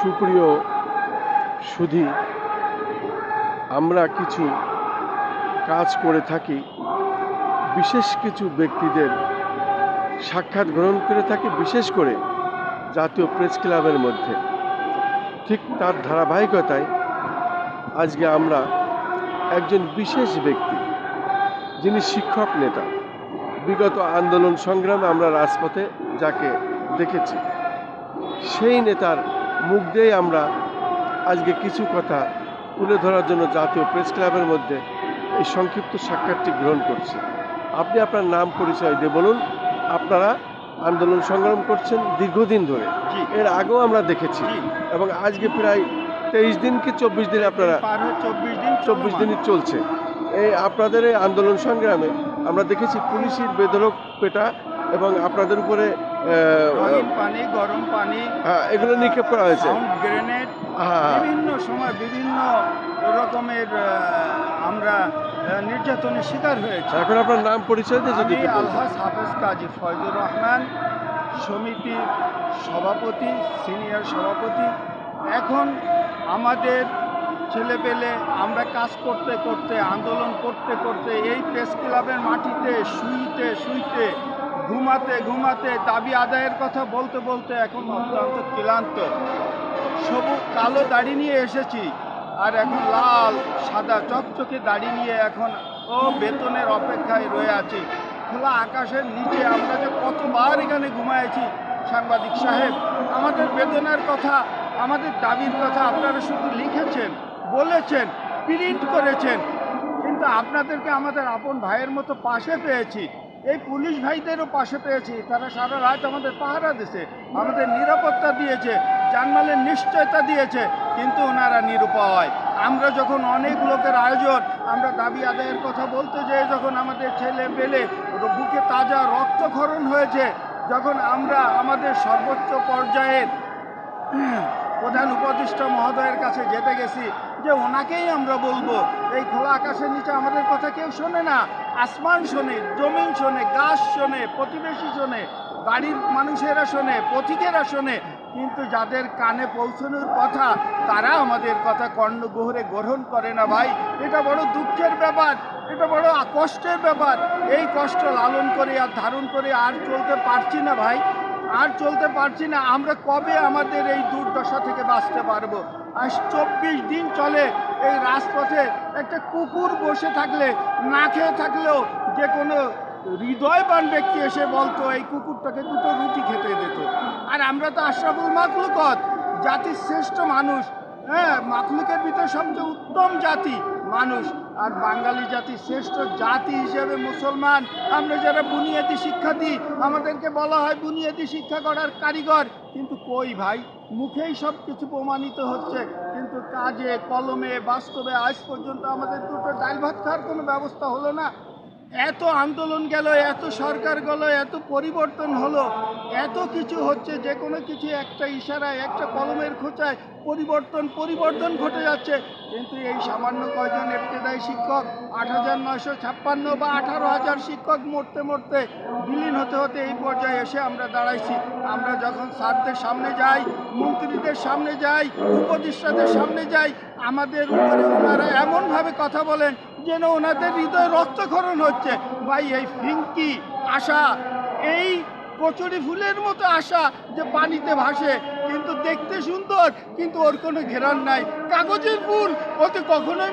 সুপ্রিয় সুধী, আমরা কিছু কাজ করে থাকি, বিশেষ কিছু ব্যক্তিদের সাক্ষাৎ গ্রহণ করে থাকি, বিশেষ করে জাতীয় প্রেস ক্লাবের মধ্যে। ঠিক তার ধারাবাহিকতায় আজকে আমরা একজন বিশেষ ব্যক্তি, যিনি শিক্ষক নেতা। বিগত আন্দোলন সংগ্রামে আমরা রাজপথে যাকে দেখেছি, সেই নেতার মুখ দিয়েই আমরা আজকে কিছু কথা তুলে ধরার জন্য জাতীয় প্রেস ক্লাবের মধ্যে এই সংক্ষিপ্ত সাক্ষাৎটি গ্রহণ করছি। আপনি আপনার নাম পরিচয় দিয়ে বলুন। আপনারা আন্দোলন সংগ্রাম করছেন দীর্ঘদিন ধরে। এর আগেও আমরা দেখেছি। এবং আজকে প্রায় তেইশ দিন কি চব্বিশ দিন আপনারা চব্বিশ দিন চব্বিশ দিনই চলছে। এই আপনাদের এই আন্দোলন সংগ্রামে আমরা দেখেছি পুলিশের বেদরক পেটা এবং আপনাদের উপরে পানি গরম পানি হ্যাঁ, এগুলো নিক্ষেপ করা হয়েছে। গ্রেনেড হ্যাঁ। বিভিন্ন সময় বিভিন্ন রকমের আমরা নির্যাতনের শিকার হয়েছি। এখন আপনার নাম পরিচয় দিয়ে যদি আলহাজ হাফেজ কাজী ফয়জুর রহমান সমিতির সভাপতি সিনিয়র সভাপতি। এখন আমাদের ছেলেপেলে আমরা কাজ করতে করতে আন্দোলন করতে করতে এই প্রেস ক্লাবের মাটিতে শুইতে শুইতে ঘুমাতে ঘুমাতে দাবি আদায়ের কথা বলতে বলতে এখন অত্যন্ত ক্লান্ত। সবুজ কালো দাড়ি নিয়ে এসেছি আর এখন লাল, সাদা চকচকে দাড়ি নিয়ে এখন ও বেতনের অপেক্ষায় রয়ে আছি। খোলা আকাশের নিচে আমরা যে কতবার এখানে ঘুমাইছি, সাংবাদিক সাহেব, আমাদের বেদনার কথা, আমাদের দাবির কথা আপনারা শুধু লিখেছেন, বলেছেন প্রিন্ট করেছেন। কিন্তু আপনাদেরকে আমাদের আপন ভাইয়ের মতো পাশে পেয়েছি। এই পুলিশ ভাইদেরও পাশে পেয়েছি। তারা সারা রাত আমাদের পাহারা দিয়েছে আমাদের নিরাপত্তা দিয়েছে, জানমালের নিশ্চয়তা দিয়েছে, কিন্তু ওনারা নিরুপায়। আমরা যখন অনেক লোকের আয়োজন, আমরা দাবি আদায়ের কথা বলতে যেয়ে যখন আমাদের ছেলে পেলে বুকে তাজা রক্তক্ষরণ হয়েছে, যখন আমরা আমাদের সর্বোচ্চ পর্যায়ের প্রধান উপদেষ্টা মহোদয়ের কাছে যেতে গেছি যে ওনাকেই আমরা বলব, এই খোলা আকাশের নিচে আমাদের কথা কেউ শোনে না। আসমান শোনে, জমিন শোনে, গাছ শোনে, প্রতিবেশী শোনে, বাড়ির মানুষেরা শোনে, পথিকেরা শোনে, কিন্তু যাদের কানে পৌঁছানোর কথা, তারা আমাদের কথা কর্ণগোহরে গ্রহণ করে না ভাই। এটা বড় দুঃখের ব্যাপার, এটা বড় কষ্টের ব্যাপার। এই কষ্ট লালন করে আর ধারণ করে আর চলতে পারছি না ভাই। আর চলতে পারছি না। আমরা কবে আমাদের এই দুর্দশা থেকে বাঁচতে পারব? আজ চব্বিশ দিন চলে এই রাজপথে একটা কুকুর বসে থাকলে, না খেয়ে থাকলেও যে কোনো হৃদয়বান ব্যক্তি এসে বলতো, এই কুকুরটাকে দুটো রুটি খেতে দিত আর আমরা তো আশরাফুল মাকলুকত জাতির শ্রেষ্ঠ মানুষ। হ্যাঁ মাকলুকের ভিতরে সবচেয়ে উত্তম জাতি মানুষ। আর বাঙালি জাতি শ্রেষ্ঠ জাতি হিসেবে মুসলমান, আমরা যারা বুনিয়াদি শিক্ষা দিই, আমাদেরকে বলা হয় বুনিয়াদি শিক্ষা করার কারিগর। কিন্তু কই ভাই, মুখেই সব কিছু প্রমাণিত হচ্ছে, কিন্তু কাজে, কলমে, বাস্তবে আজ পর্যন্ত আমাদের দুটো ডাল ভাত খাওয়ার কোনো ব্যবস্থা হলো না। এত আন্দোলন গেল, এত সরকার গেল, এত পরিবর্তন হলো, এত কিছু হচ্ছে, যে কোনো কিছু একটা ইশারায়, একটা কলমের খোঁচায় পরিবর্তন পরিবর্তন ঘটে যাচ্ছে। কিন্তু এই সামান্য কয়জন এফতেদায়ী শিক্ষক, আট হাজার নয়শো ছাপ্পান্ন বা আঠারো হাজার শিক্ষক মরতে মরতে বিলীন হতে হতে এই পর্যায়ে এসে আমরা দাঁড়াইছি। আমরা যখন স্যারদের সামনে যাই, মন্ত্রীদের সামনে যাই, উপদেষ্টাদের সামনে যাই, আমাদের উপরে ওনারা এমনভাবে কথা বলেন যেন ওনাদের হৃদয় রক্তক্ষরণ হচ্ছে। ভাই এই ফিঙ্কি আশা এই কচুরি ফুলের মতো আশা যে পানিতে ভাসে কিন্তু দেখতে সুন্দর কিন্তু ওর কোনো ঘেরান নাই। কাগজের ফুল ওতে কখনোই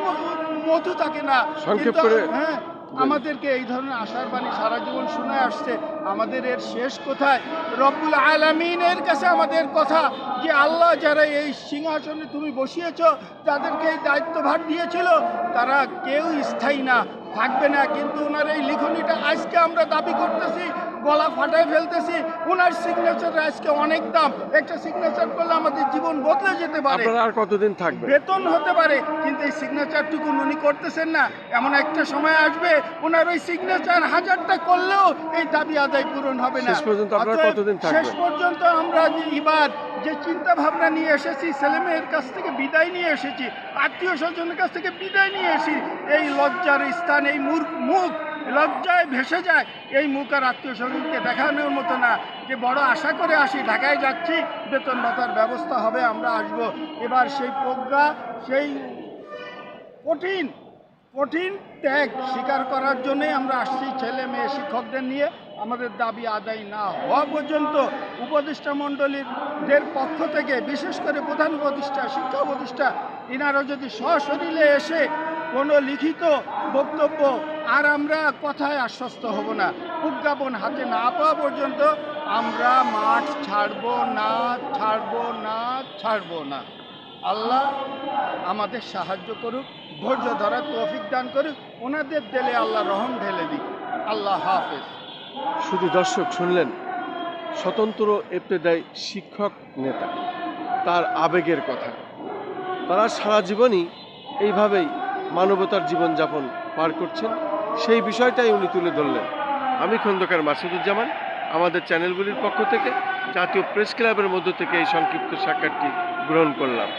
মধু থাকে না। সংক্ষেপ করে- হ্যাঁ আমাদেরকে এই ধরনের আশার বাণী সারা জীবন শুনে আসছে। আমাদের এর শেষ কোথায় রব্বুল আলমিনের কাছে আমাদের কথা যে আল্লাহ যারা এই সিংহাসনে তুমি বসিয়েছ তাদেরকে এই দায়িত্বভার দিয়েছিল, তারা কেউ স্থায়ী না, থাকবে না। কিন্তু ওনার এই লিখনিটা আজকে আমরা দাবি করতেছি গলা ফাটায় ফেলতেছি ওনার সিগনেচার আজকে অনেক দাম। একটা সিগনেচার করলে আমাদের জীবন বদলে যেতে পারে। আপনারা আর কতদিন থাকবে বেতন হতে পারে কিন্তু এই সিগনেচারটুকু উনি করতেছেন না। এমন একটা সময় আসবে ওনার ওই সিগনেচার হাজারটা করলেও এই দাবি আদায় পূরণ হবে না। শেষ পর্যন্ত আপনারা কতদিন থাকবেন? শেষ পর্যন্ত আমরা যে এবার যে চিন্তা ভাবনা নিয়ে এসেছি ছেলেমেয়ের কাছ থেকে বিদায় নিয়ে এসেছি আত্মীয় স্বজনের কাছ থেকে বিদায় নিয়ে এসেছি এই লজ্জার স্থান এই মুখ মুখ লজ্জায় ভেসে যায়। এই মুখ আর আত্মীয় স্বজনকে দেখানোর মতো না। যে বড় আশা করে আসি, ঢাকায় যাচ্ছি, বেতন ভাতার ব্যবস্থা হবে, আমরা আসব। এবার সেই প্রজ্ঞা, সেই কঠিন কঠিন ত্যাগ স্বীকার করার জন্যই আমরা আসছি ছেলে মেয়ে শিক্ষকদের নিয়ে। আমাদের দাবি আদায় না হওয়া পর্যন্ত উপদেষ্টা মণ্ডলীদের পক্ষ থেকে বিশেষ করে প্রধান উপদেষ্টা, শিক্ষা উপদেষ্টা ইনারা যদি সশরীরে এসে কোনো লিখিত বক্তব্য, আর আমরা কথায় আশ্বস্ত হব না। প্রজ্ঞাপন হাতে না পাওয়া পর্যন্ত আমরা মাঠ ছাড়বো না ছাড়বো না, ছাড়ব না। আল্লাহ আমাদের সাহায্য করুক, ধৈর্য ধরার তৌফিক দান করুক, ওনাদের দিলে আল্লাহ রহম ঢেলে দিক। আল্লাহ হাফেজ। শুধু দর্শক শুনলেন, স্বতন্ত্র এপ্রেদায় শিক্ষক নেতা, তার আবেগের কথা। তারা সারা জীবনই এইভাবেই মানবতার জীবনযাপন পার করছেন। সেই বিষয়টাই উনি তুলে ধরলেন। আমি খন্দকার মাসুদুজ্জামান, আমাদের চ্যানেলগুলির পক্ষ থেকে জাতীয় প্রেস ক্লাবের মধ্য থেকে এই সংক্ষিপ্ত সাক্ষাৎটি গ্রহণ করলাম।